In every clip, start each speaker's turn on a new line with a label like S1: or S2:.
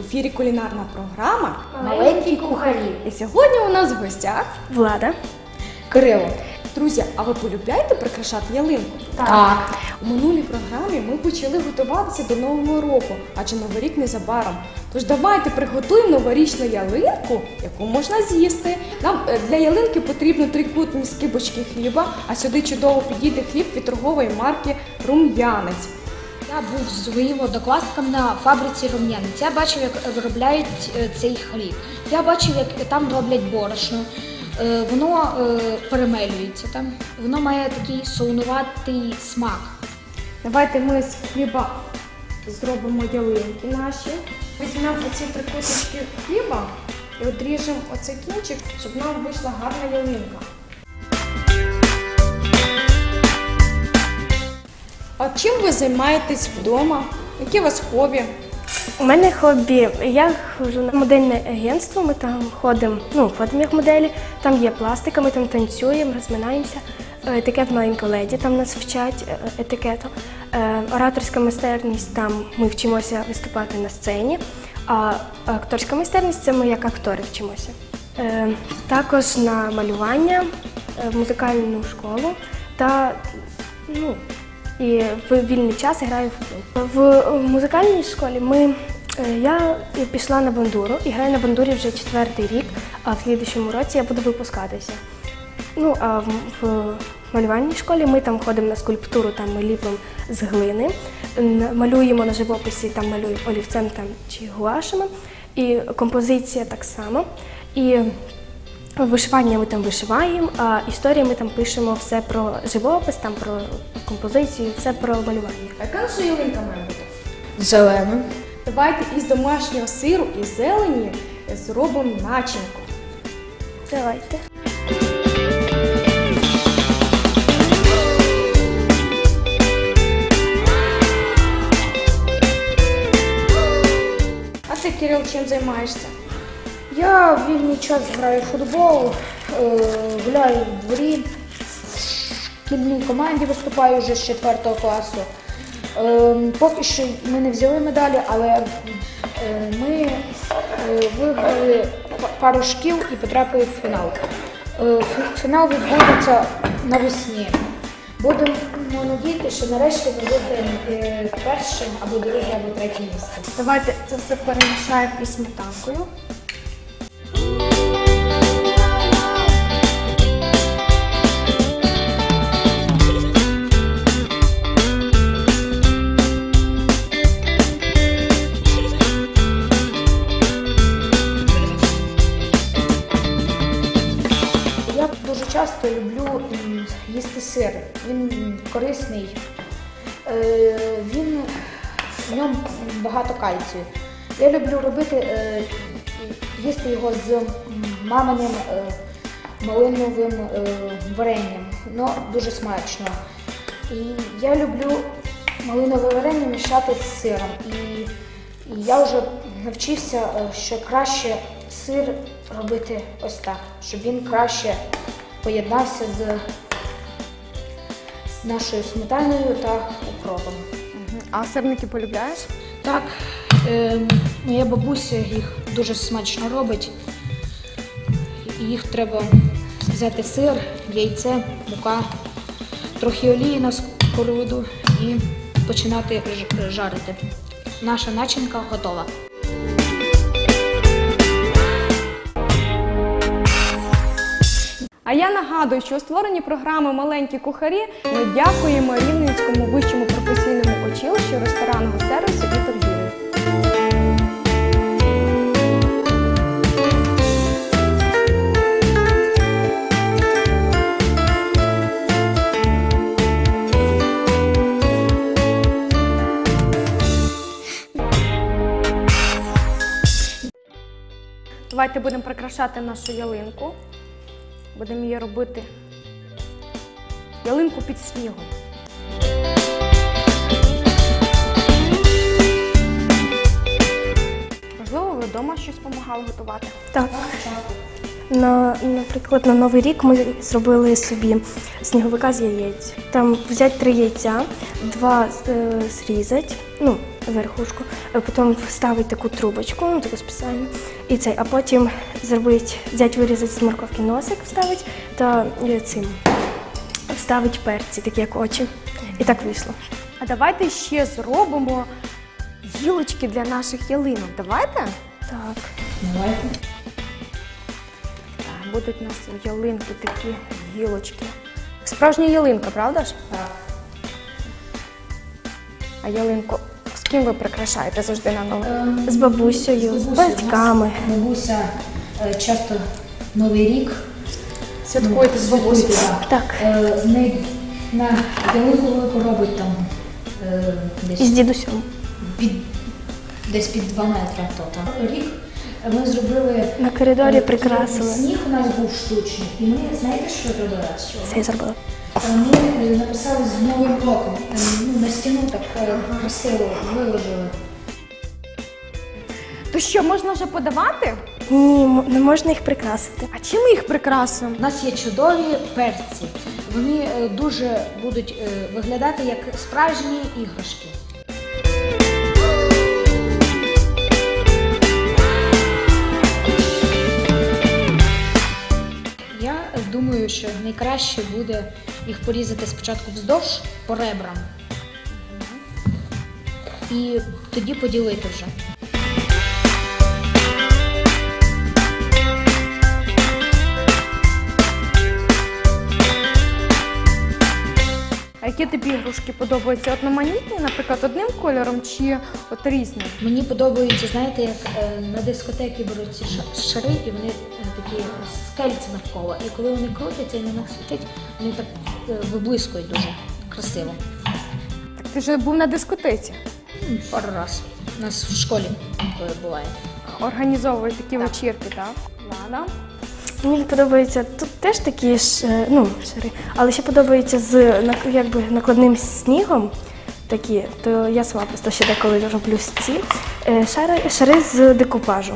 S1: ефірі кулінарна програма.
S2: Маленькі кухарі.
S1: І сьогодні у нас в гостях
S3: Влада.
S2: Кирило.
S1: Друзі, а ви полюбляєте прикрашати ялинку?
S2: Так.
S1: У минулій програмі ми почали готуватися до Нового року, адже Новий рік незабаром. Тож давайте приготуємо новорічну ялинку, яку можна з'їсти. Нам е, для ялинки потрібно трикутні скибочки хліба, а сюди чудово підійде хліб від торгової марки Рум'янець.
S2: Я був з своїм однокласником на фабриці рум'янець. Я бачив, як виробляють е, цей хліб. Я бачив, як там роблять борошно. Е, Воно е, перемелюється там. Воно має такий солонуватий смак.
S1: Давайте ми з хліба зробимо ялинки наші. Візьмемо оці трикутнички хліба і одріжемо оцей кінчик, щоб нам вийшла гарна ялинка. А чим ви займаєтесь вдома? Які у вас хобі?
S3: У мене хобі. Я ходжу на модельне агентство. Ми там ходимо, ну, ходимо як моделі. Там є пластика, ми там танцюємо, розминаємося. Е, Етикет маленька леді, там нас вчать е, етикету. Е, Ораторська майстерність, там ми вчимося виступати на сцені. А акторська майстерність це ми як актори вчимося. Також на малювання, в музикальну школу та ну, і в вільний час граю в футбол. В е, музикальній школі ми, е, я пішла на бандуру і граю на бандурі вже четвертий рік, а в слідчому році я буду випускатися. Ну, а в, малювальній школі ми там ходимо на скульптуру, там ми ліпимо з глини, малюємо на живописі, там малюємо олівцем там, чи гуашами, і композиція так само. І Вишивання ми там вишиваємо, а історії ми там пишемо все про живопис, там про композицію, все про малювання.
S1: А яка наша ялинка має бути?
S2: Зелене.
S1: Давайте із домашнього сиру і зелені зробимо начинку.
S3: Давайте.
S1: А ти, Кирил, чим займаєшся?
S2: Я в вільний час граю в футбол, е, гуляю в дворі, в шкільній команді виступаю вже з 4 класу. Е, Поки що ми не взяли медалі, але е, ми виграли пару шкіл і потрапили в фінал. Фінал відбудеться навесні. Будемо надіятися, що нарешті ми е, першим або друге, або третє місце.
S1: Давайте це все перемішаємо із сметанкою.
S2: Їсти сир. Він корисний. Е, Він в ньому багато кальцію. Я люблю робити е, їсти його з маминим е, малиновим варенням. Воно дуже смачно. І я люблю малинове варення мішати з сиром. І, я вже навчився, що краще сир робити ось так, щоб він краще поєднався з нашою сметаною та укропом.
S1: А сирники полюбляєш?
S2: Так, е, моя бабуся їх дуже смачно робить. Їх треба взяти сир, яйце, мука, трохи олії на сковороду і починати жарити. Наша начинка готова.
S1: Я нагадую, що у створенні програми Маленькі кухарі ми дякуємо Рівненському вищому професійному училищу ресторанного сервісу і торгівлі. Давайте будемо прикрашати нашу ялинку. Будемо її робити ялинку під снігом. Можливо, ви вдома щось допомагали готувати.
S3: Так. На, наприклад, на Новий рік ми зробили собі сніговика з яєць. Там взяти три яйця, два е, зрізати, ну, верхушку, а потім вставити таку трубочку, ну таку спеціальну, і цей, а потім зробити, взяти, вирізати з морковки носик, вставити та е, цим вставити перці, такі як очі. І так вийшло.
S1: А давайте ще зробимо гілочки для наших ялинок. Давайте?
S3: Так.
S2: Давайте.
S1: Так, будуть у нас ялинки такі гілочки. Справжня ялинка, правда ж?
S2: Так.
S1: А ялинку ким ви прикрашаєте завжди на новий?
S2: рік?
S3: З бабусею, з батьками.
S2: Бабуся е, часто Новий рік
S1: Святкуєте з бабусею?
S2: так.
S3: Так.
S2: Е, З нею на велику робить там е,
S3: І з дідусем.
S2: під десь під 2 метри. То там рік ми зробили
S3: На коридорі
S2: е,
S3: прикрасили.
S2: Сніг у нас був штучний, і ми знаєте, що зробили? Що?
S3: Це я зробила.
S2: Ми е, написали з Новим роком. Е, Ну, на стіну так е, красиво виложили.
S1: То що, можна вже подавати?
S3: Ні, м- не можна їх прикрасити.
S1: А чим ми їх прикрасимо?
S2: У нас є чудові перці. Вони е, дуже будуть е, виглядати як справжні іграшки. Що найкраще буде їх порізати спочатку вздовж по ребрам. І тоді поділити вже.
S1: А які тобі ігрушки подобаються? Одноманітні, наприклад, одним кольором чи от різним?
S2: Мені подобається, знаєте, як е, на дискотеки беруть ці ша- шари, і вони е, такі скельці навколо. І коли вони крутяться і на них світить, вони так е, виблискують дуже красиво.
S1: Так ти вже був на дискотеці.
S2: М, Пару раз. У нас в школі коли буває.
S1: Організовують такі вечірки, так? Ладно.
S3: Мені подобається тут теж такі ж, е, ну, шари, але ще подобається з якби накладним снігом. Такі, то я сама просто ще деколи роблю ці е, шари, шари з декупажу.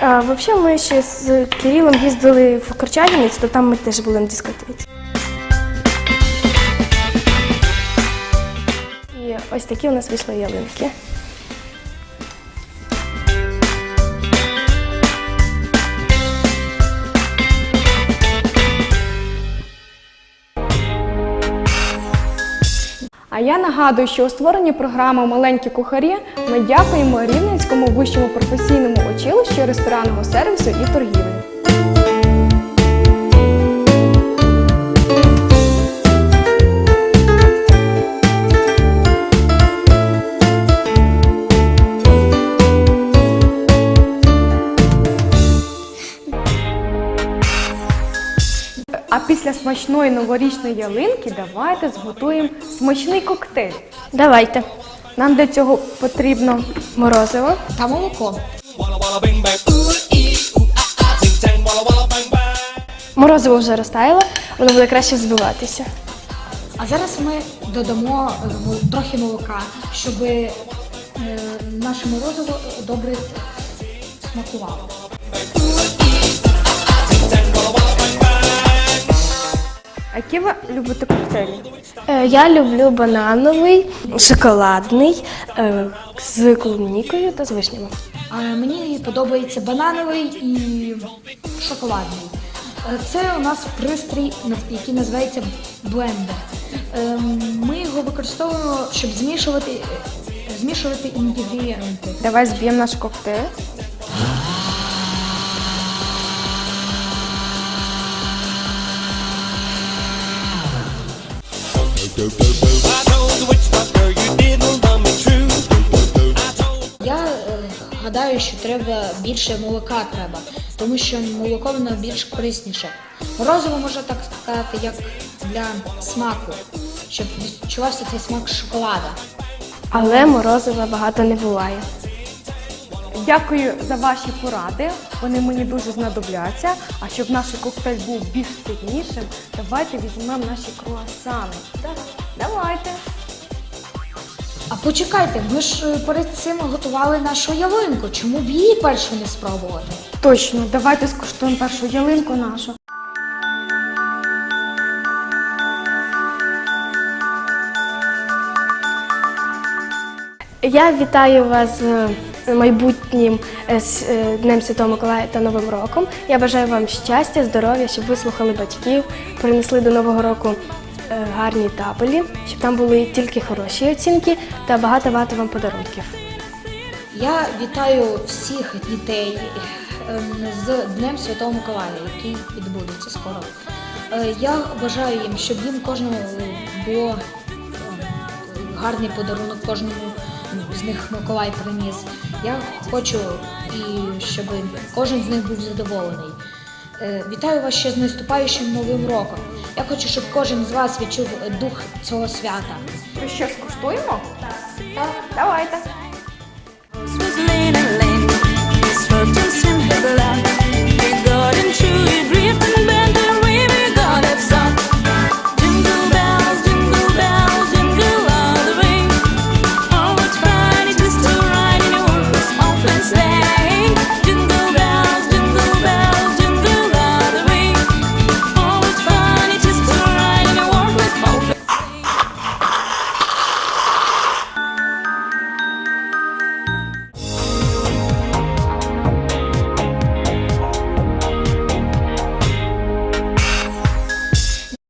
S3: А взагалі ми ще з Кирилом їздили в Корчагінець, то там ми теж були на дискотеці. І ось такі у нас вийшли ялинки.
S1: А я нагадую, що у створенні програми Маленькі кухарі ми дякуємо Рівненському вищому професійному училищу ресторанного сервісу і торгівлі. А після смачної новорічної ялинки давайте зготуємо смачний коктейль.
S3: Давайте.
S1: Нам для цього потрібно
S3: Морозиво.
S2: Та молоко.
S3: Морозиво вже розтаяло, воно буде краще збиватися.
S2: А зараз ми додамо е, трохи молока, щоб е, наше морозиво добре смакувало.
S1: А які ви любите коктейлі?
S3: Е, Я люблю банановий, шоколадний е, з клубнікою та з вишнями.
S2: А мені подобається банановий і шоколадний. Е, Це у нас пристрій, який називається блендер. Ми його використовуємо, щоб змішувати, змішувати інгредієнти.
S1: Давай зб'ємо наш коктейль.
S2: Я е, гадаю, що треба більше молока треба, тому що молоко воно більш корисніше. Морозиво можна так сказати, як для смаку, щоб відчувався цей смак шоколада.
S3: Але морозива багато не буває.
S1: Дякую за ваші поради. Вони мені дуже знадобляться. А щоб наш коктейль був більш сильнішим, давайте візьмемо наші круасани. Так, давайте.
S2: А почекайте, ми ж е, перед цим готували нашу ялинку. Чому б її першу не спробувати?
S1: Точно, давайте скуштуємо першу ялинку нашу.
S3: Я вітаю вас з е, майбутнім е, е, Днем Святого Миколая та Новим роком. Я бажаю вам щастя, здоров'я, щоб ви слухали батьків, принесли до Нового року е, гарні табелі, щоб там були тільки хороші оцінки та багато-багато вам подарунків.
S2: Я вітаю всіх дітей ем, з Днем Святого Миколая, який відбудеться скоро. Я бажаю їм, щоб їм кожному було ем, гарний подарунок, кожному з них Миколай приніс. Я хочу, і щоб кожен з них був задоволений. Е, вітаю вас ще з наступаючим новим роком. Я хочу, щоб кожен з вас відчув дух цього свята.
S1: Ми ще скуштуємо?
S3: Так. Давайте.